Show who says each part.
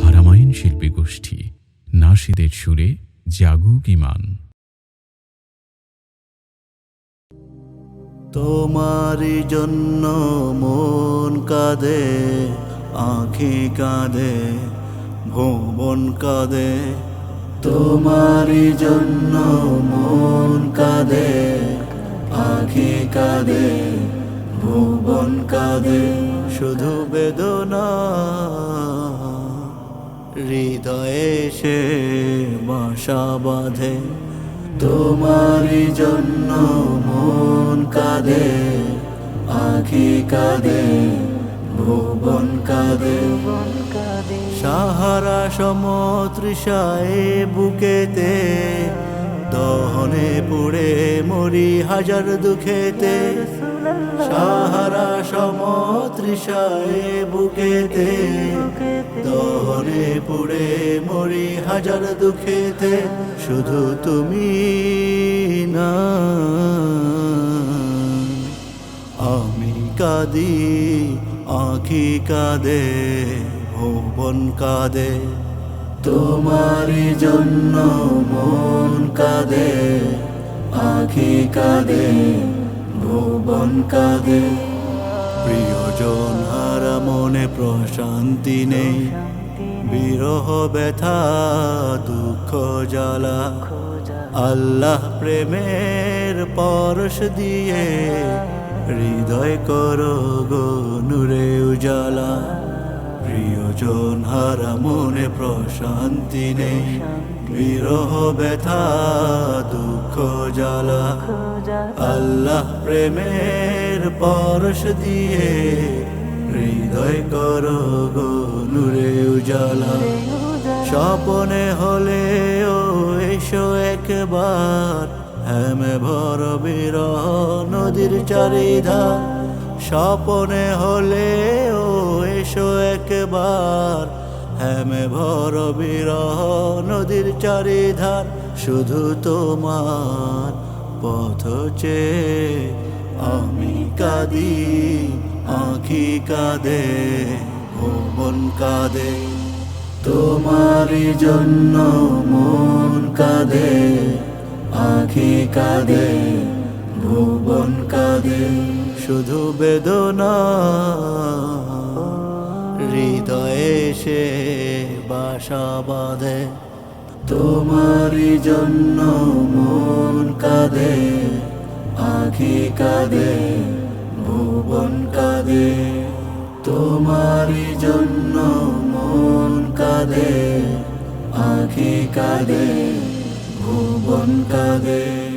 Speaker 1: হারামাইন শিল্পী গোষ্ঠী নাশিদের সুরে জাগুক ইমান
Speaker 2: তোমারই জন্য মন কাঁদে, আঁখি কাঁদে, ভুবন কাঁদে। তোমারই জন্য মন কাঁদে, আঁখি কাঁদে। ভুবন কাঁদে, শুধু বেদনা। হৃদয়ে সে বাসা বাঁধে, তোমারই জন্য মন কাঁদে। আখি কাঁদে, ভুবন কাঁদে। সাহারা সমতৃষায় বুকেতে দহনে পুড়ে মরি হাজার দুঃখেতে। সাহারা সমতৃষায় বুকেতে। দহনে পুড়ে মরি হাজার দুঃখেতে। শুধু তুমি না। আমি কাঁদি, আঁখি কাঁদে, ভুবন কাঁদে। তোমারই জন্য মন কাঁদে আঁখি কাঁদে, ভুবন কাঁদে। প্রিয়জন হারা মনে প্রশান্তি নেই, বিরহ ব্যথা, দুঃখ জ্বালা। আল্লাহ প্রেমের পরশ দিয়ে, হৃদয় করো গো নূরে উজালা। প্রিয়জন হারা মনে প্রশান্তি নেই। বিরহ ব্যথা দুঃখ জ্বালা। আল্লাহ প্রেমের পরশ দিয়ে হৃদয় করো গো নূরে উজালা। স্বপনে হলে ও এসো একবার হেমে ভর বিরহ নদীর চারিধা স্বপনে হলে এসো একবার। হেমে ভর বিরহ, নদীর চারিধার, শুধু তোমার পথ চে আমি কাঁদি, আঁখি কাঁদে ভুবন কাঁদে। তোমারই জন্য মন কাঁদে, আঁখি কাঁদে, ভুবন কাঁদে। শুধু বেদনা বাসা বাঁধে। তোমারই জন্য মন কাঁদে আখি কাঁদে, ভুবন কাঁদে। তোমারই জন্য মন কাঁদে আখি কাঁদে, ভুবন কাঁদে।